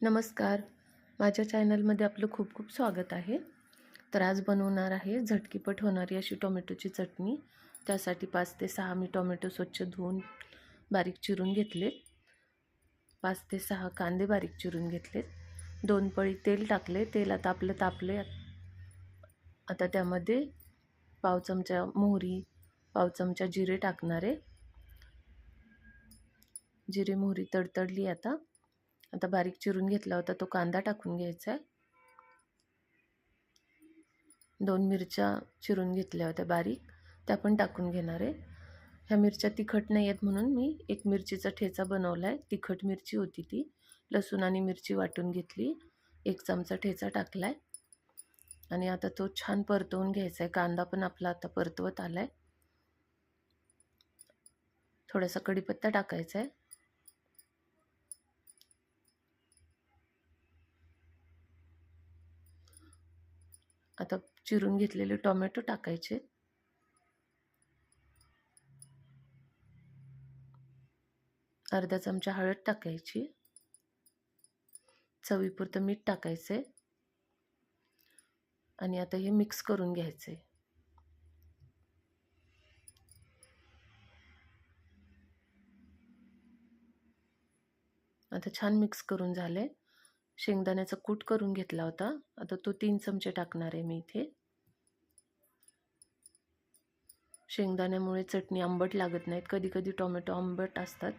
नमस्कार. माझ्या चॅनलमध्ये आपलं खूप खूप स्वागत आहे. तर आज बनवणार आहे झटकीपट होणारी अशी टोमॅटोची चटणी. त्यासाठी पाच ते सहा मी टोमॅटो स्वच्छ धुवून बारीक चिरून घेतले पाच ते सहा कांदे बारीक चिरून घेतलेत. दोन पळी तेल टाकले. तेल आता आपलं तापले आता त्यामध्ये पाव चमचा मोहरी पाव चमचा जिरे टाकणारे जिरे मोहरी तडतडली आता. आता बारीक चिरून घेतला होता तो कांदा टाकून घ्यायचा आहे. दोन मिरच्या चिरून घेतल्या होत्या बारीक त्या पण टाकून घेणार आहे. ह्या मिरच्या तिखट नाही आहेत म्हणून मी एक मिरचीचा ठेचा बनवला आहे तिखट मिरची होती ती. लसूण आणि मिरची वाटून घेतली एक चमचा ठेचा टाकला आहे आणि आता तो छान परतवून घ्यायचा आहे कांदा पण आपला आता परतवत आला आहे थोडासा कढीपत्ता टाकायचा आहे. आता चिरून घेतलेले टोमॅटो टाकायचे. अर्धा चमचा हळद टाकायची. चवीपुरतं मीठ टाकायचं. आणि आता हे मिक्स करून घ्यायचं. आता छान मिक्स करून झाले. शेंगदाण्याचा कूट करून घेतला होता. आता तो तीन चमचे टाकणार आहे मी इथे. शेंगदाण्यामुळे चटणी आंबट लागत नाहीत. कधी कधी टोमॅटो आंबट असतात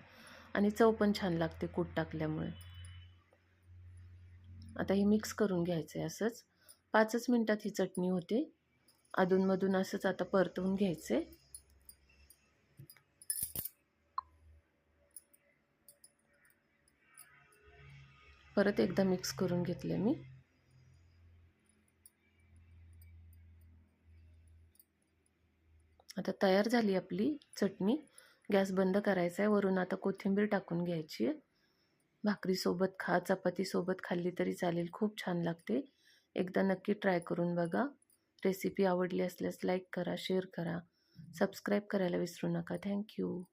आणि चव पण छान लागते कूट टाकल्यामुळे. आता हे मिक्स करून घ्यायचं आहे असंच. पाचच मिनटात ही चटणी होते. अधूनमधून असंच आता परतवून घ्यायचं आहे परत एकदा मिक्स करून घेतले मी. आता तयार झाली आपली चटणी. गॅस बंद करायचा आहे. वरून आता कोथिंबीर टाकून घ्यायची आहे. भाकरीसोबत खा चपातीसोबत खाल्ली तरी चालेल. खूप छान लागते. एकदा नक्की ट्राय करून बघा. रेसिपी आवडली असल्यास लाईक करा शेअर करा. सबस्क्राईब करायला विसरू नका. थँक्यू